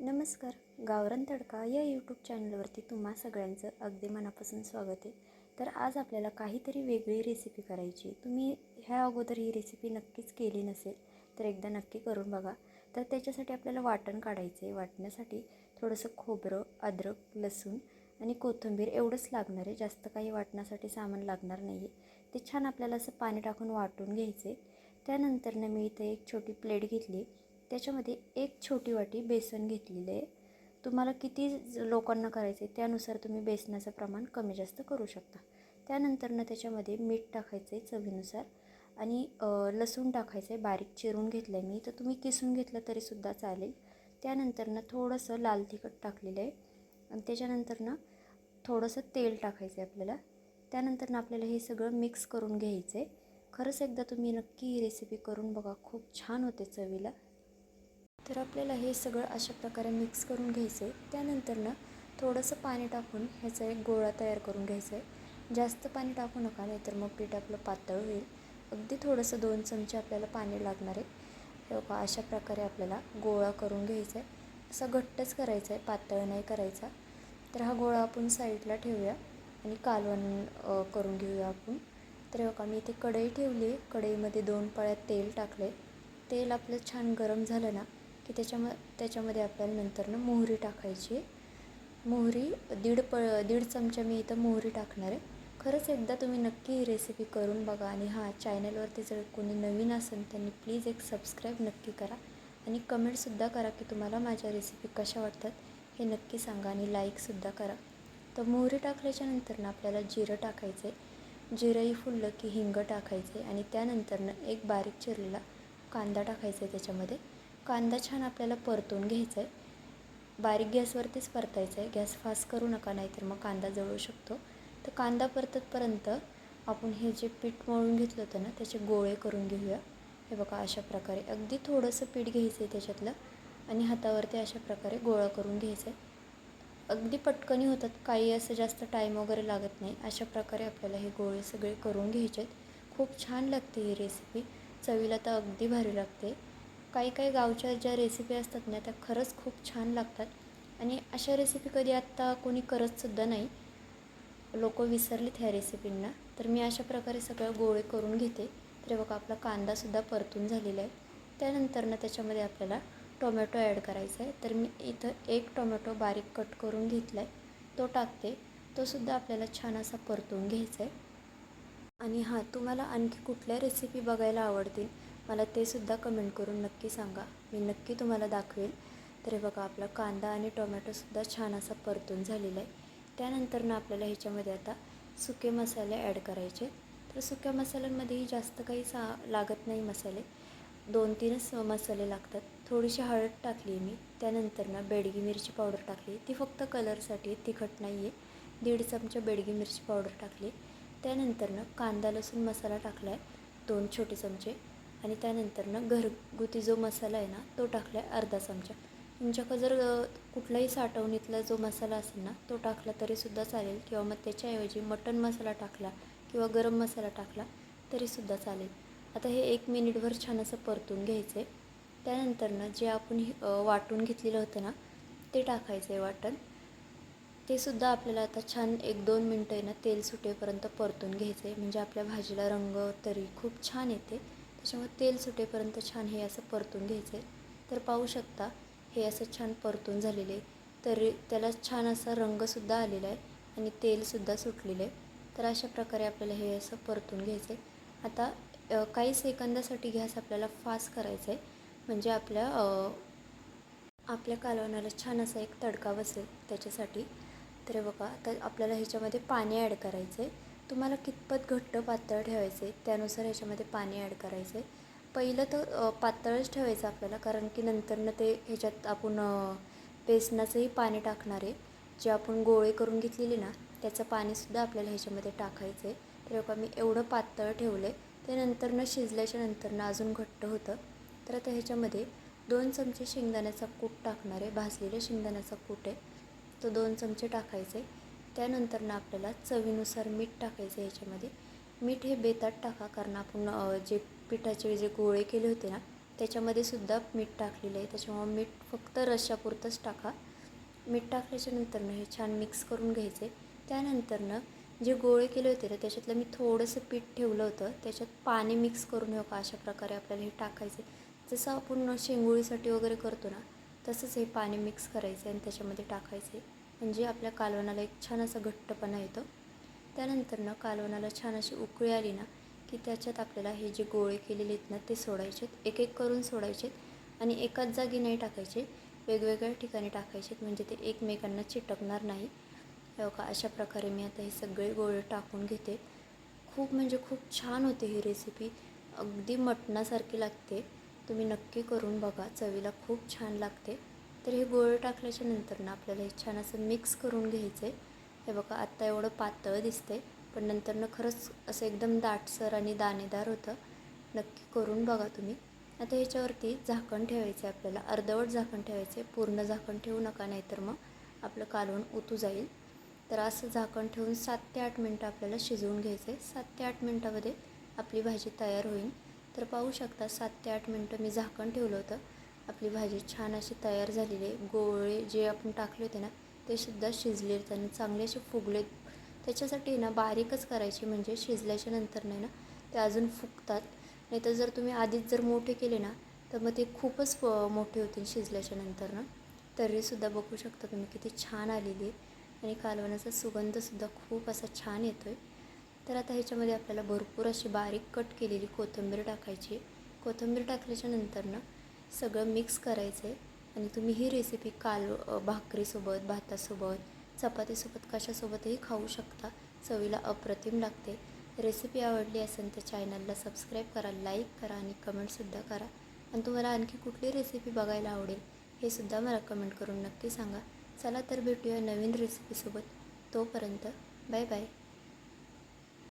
नमस्कार गावरान तडका या यूट्यूब चॅनलवरती तुम्हा सगळ्यांचं अगदी मनापासून स्वागत आहे. तर आज आपल्याला काहीतरी वेगळी रेसिपी करायची. आहे. तुम्ही ह्या अगोदर ही रेसिपी नक्कीच केली नसेल तर एकदा नक्की करून बघा. तर त्याच्यासाठी आपल्याला वाटण काढायचं आहे वाटण्यासाठी थोडंसं खोबरं अद्रक लसूण आणि कोथिंबीर एवढंच लागणार आहे. जास्त काही वाटण्यासाठी सामान लागणार नाही आहे ते छान आपल्याला असं पाणी टाकून वाटून घ्यायचं आहे त्यानंतरनं मी इथे एक छोटी प्लेट घेतली. त्याच्यामध्ये एक छोटी वाटी बेसन घेतलेलं आहे. तुम्हाला किती ज- लोकांना करायचं आहे त्यानुसार तुम्ही बेसनाचं प्रमाण कमी जास्त करू शकता. त्यानंतरनं त्याच्यामध्ये मीठ टाकायचं आहे चवीनुसार आणि लसूण टाकायचं आहे बारीक चिरून घेतलं आहे मी. तर तुम्ही किसून घेतलं तरीसुद्धा चालेल. त्यानंतरनं थोडंसं लाल तिखट टाकलेलं आहे. आणि त्याच्यानंतरनं थोडंसं तेल टाकायचं आहे आपल्याला. त्यानंतरनं आपल्याला हे सगळं मिक्स करून घ्यायचं आहे. खरंच एकदा तुम्ही नक्की ही रेसिपी करून बघा. खूप छान होते चवीला. तर आपल्याला हे सगळं अशा प्रकारे मिक्स करून घ्यायचं आहे. त्यानंतरनं थोडंसं पाणी टाकून ह्याचा एक गोळा तयार करून घ्यायचा आहे. जास्त पाणी टाकू नका नाहीतर मग पीठ आपलं पातळ होईल. अगदी थोडंसं दोन चमचे आपल्याला पाणी लागणार आहे. बघा अशा प्रकारे आपल्याला गोळा करून घ्यायचा आहे. असा घट्टच करायचा आहे पातळ नाही करायचा. तर हा गोळा आपण साईडला ठेवूया आणि कालवण करून घेऊया आपण. तर बघा मी इथे कढई ठेवली आहे. कढईमध्ये दोन पळ्यात तेल टाकले तेल आपलं छान गरम झालं ना की त्याच्याम त्याच्यामध्ये आपल्याला नंतरनं मोहरी टाकायची. मोहरी दीड प दीड चमचा मी इथं मोहरी टाकणार आहे. खरंच एकदा तुम्ही नक्की ही रेसिपी करून बघा आणि हां चॅनलवरती जर कोणी नवीन असेल त्यांनी प्लीज एक सबस्क्राईब नक्की करा. आणि कमेंटसुद्धा करा की तुम्हाला माझ्या रेसिपी कशा वाटतात हे नक्की सांगा आणि लाईकसुद्धा करा. तर मोहरी टाकल्याच्या नंतर ना आपल्याला जिरं टाकायचं आहे जिरंही फुललं की हिंग टाकायचे आणि त्यानंतरनं एक बारीक चिरलेला कांदा टाकायचा आहे त्याच्यामध्ये. कांदा छान आपल्याला परतून घ्यायचा आहे बारीक गॅसवरतीच परतायचं आहे गॅस फास्ट करू नका नाहीतर मग कांदा जळू शकतो. तर कांदा परततपर्यंत आपण हे जे पीठ मळून घेतलं होतं ना त्याचे गोळे करून घेऊया. हे बघा अशा प्रकारे. अगदी थोडंसं पीठ घ्यायचं आहे त्याच्यातलं आणि हातावरती अशा प्रकारे गोळा करून घ्यायचं आहे अगदी पटकनी होतात. काही असं जास्त टाईम वगैरे लागत नाही. अशा प्रकारे आपल्याला हे गोळे सगळे करून घ्यायचे आहेत खूप छान लागते ही रेसिपी चवीला तर अगदी भारी लागते. काही काही गावच्या ज्या रेसिपी असतात ना त्या खरंच खूप छान लागतात. आणि अशा रेसिपी कधी आत्ता कोणी करतसुद्धा नाही. लोक विसरलेत ह्या रेसिपींना तर मी अशा प्रकारे सगळं गोळे करून घेते. तर बघा आपला कांदासुद्धा परतून झालेला आहे. त्यानंतरनं त्याच्यामध्ये आपल्याला टोमॅटो ॲड करायचा आहे. तर मी इथं एक टोमॅटो बारीक कट करून घेतला आहे तो टाकते. तोसुद्धा आपल्याला छान असा परतून घ्यायचा आहे. आणि हां तुम्हाला आणखी कुठल्या रेसिपी बघायला आवडतील? मला ते सुद्धा कमेंट करून नक्की सांगा. मी नक्की तुम्हाला दाखवेल. तर हे बघा आपला कांदा आणि टोमॅटोसुद्धा छान असा परतून झालेला आहे. त्यानंतरनं आपल्याला ह्याच्यामध्ये आता सुके मसाले ॲड करायचे. तर सुक्या मसाल्यांमध्येही जास्त काही सा लागत नाही मसाले. दोन तीनच मसाले लागतात. थोडीशी हळद टाकली आहे मी त्यानंतरनं बेडगी मिरची पावडर टाकली. ती फक्त कलरसाठी तिखट नाही आहे दीड चमचा बेडगी मिरची पावडर टाकली. त्यानंतरनं कांदा लसूण मसाला टाकला आहे दोन छोटे चमचे. आणि त्यानंतरनं घरगुती जो मसाला आहे ना तो टाकला आहे अर्धा चमचा. तुमच्याकडं जर कुठलाही साठवणीतला जो मसाला असेल ना तो टाकला तरीसुद्धा चालेल. किंवा मग त्याच्याऐवजी मटण मसाला टाकला किंवा गरम मसाला टाकला तरीसुद्धा चालेल. आता हे एक मिनिटभर छान असं परतून घ्यायचं आहे त्यानंतरनं जे आपण वाटून घेतलेलं होतं ना ते टाकायचं आहे वाटण. ते सुद्धा आपल्याला आता छान एक दोन मिनटं आहे ना तेल सुटेपर्यंत परतून घ्यायचं आहे म्हणजे आपल्या भाजीला रंग तरी खूप छान येते. त्याच्यामुळे तेल सुटेपर्यंत छान हे असं परतून घ्यायचं आहे तर पाहू शकता हे असं छान परतून झालेले आहे. तरी त्याला छान असा रंगसुद्धा आलेला आहे आणि तेलसुद्धा सुटलेलं आहे. तर अशा प्रकारे आपल्याला हे असं परतून घ्यायचं आहे आता काही सेकंदासाठी गॅस आपल्याला फास्ट करायचं आहे म्हणजे आपल्या आपल्या कालवणाला छान असा एक तडका बसेल त्याच्यासाठी. तर बघा तर आपल्याला ह्याच्यामध्ये पाणी ॲड करायचं आहे तुम्हाला कितपत घट्ट पातळ ठेवायचं आहे त्यानुसार ह्याच्यामध्ये पाणी ॲड करायचं आहे पहिलं तर पातळच ठेवायचं आपल्याला कारण की नंतरनं ते ह्याच्यात आपण बेसनाचंही पाणी टाकणार आहे. जे आपण गोळे करून घेतलेले ना त्याचं पाणीसुद्धा आपल्याला ह्याच्यामध्ये टाकायचं आहे तर बघा मी एवढं पातळ ठेवलं आहे ते नंतरनं शिजल्याच्या नंतरनं अजून घट्ट होतं. तर आता ह्याच्यामध्ये दोन चमचे शेंगदाण्याचा कूट टाकणार आहे भाजलेलं शेंगदाण्याचा कूट आहे. तो दोन चमचे टाकायचे त्यानंतरनं आपल्याला चवीनुसार मीठ टाकायचं याच्यामध्ये. ह्याच्यामध्ये मीठ हे बेतात टाका कारण आपण जे पिठाचे जे गोळे केले होते ना त्याच्यामध्ये सुद्धा मीठ टाकलेलं आहे. त्याच्यामुळं मीठ फक्त रश्शापुरतंच टाका. मीठ टाकल्याच्यानंतर हे छान मिक्स करून घ्यायचे. त्यानंतरनं जे गोळे केले होते ना त्याच्यातलं मी थोडंसं पीठ ठेवलं होतं. त्याच्यात पाणी मिक्स करून हो का अशा प्रकारे आपल्याला हे टाकायचे. जसं आपण शेंगोळीसाठी वगैरे करतो ना तसंच हे पाणी मिक्स करायचं आणि त्याच्यामध्ये टाकायचे. म्हणजे आपल्या कालवणाला एक छान असा घट्टपणा येतो. त्यानंतरनं कालवणाला छान अशी उकळी आली ना की त्याच्यात आपल्याला हे जे गोळे केलेले आहेत ना ते सोडायचेत. एक एक करून सोडायचेत आणि एकाच जागी नाही टाकायचे. वेगवेगळ्या ठिकाणी टाकायचेत म्हणजे ते एकमेकांना चिटकणार नाही. हो का अशा प्रकारे मी आता हे सगळे गोळे टाकून घेते. खूप म्हणजे खूप छान होते ही रेसिपी अगदी मटणासारखी लागते. तुम्ही नक्की करून बघा चवीला खूप छान लागते. तर हे गोळे टाकल्याच्या नंतर ना आपल्याला हे छान असं मिक्स करून घ्यायचं आहे हे बघा आत्ता एवढं पातळ दिसते पण नंतरनं खरंच असं एकदम दाटसर आणि दाणेदार होतं. नक्की करून बघा तुम्ही. आता ह्याच्यावरती झाकण ठेवायचं आहे आपल्याला. अर्धवट झाकण ठेवायचं आहे पूर्ण झाकण ठेवू नका नाहीतर मग आपलं कालवण उतू जाईल. तर असं झाकण ठेवून सात ते आठ मिनटं आपल्याला शिजवून घ्यायचं आहे सात ते आठ मिनटामध्ये आपली भाजी तयार होईल. तर पाहू शकता सात ते आठ मिनटं मी झाकण ठेवलं होतं. आपली भाजी छान अशी तयार झालेली आहे. गोळे जे आपण टाकले होते ना ते सुद्धा शिजलेत आणि चांगले असे फुगलेत. त्याच्यासाठी ना बारीकच करायची म्हणजे शिजल्याच्या नंतर नाही ना ते अजून फुगतात. नाही तर जर तुम्ही आधीच जर मोठे केले ना तर मग ते खूपच मोठे होतील शिजल्याच्या नंतर ना. तरीसुद्धा बघू शकता तुम्ही किती छान आलेली आहे. आणि कालवणाचा सुगंधसुद्धा खूप असा छान येतो आहे तर आता ह्याच्यामध्ये आपल्याला भरपूर अशी बारीक कट केलेली कोथिंबीर टाकायची कोथिंबीर टाकल्याच्या नंतरनं सगळं मिक्स करायचं आहे आणि तुम्ही ही रेसिपी काल भाकरीसोबत भातासोबत चपातीसोबत कशासोबतही खाऊ शकता. चवीला अप्रतिम लागते. रेसिपी आवडली असेल तर चॅनलला सबस्क्राईब करा लाईक करा आणि कमेंटसुद्धा करा. आणि तुम्हाला आणखी कुठली रेसिपी बघायला आवडेल हे सुद्धा मला कमेंट करून नक्की सांगा. चला तर भेटूया नवीन रेसिपीसोबत तोपर्यंत बाय बाय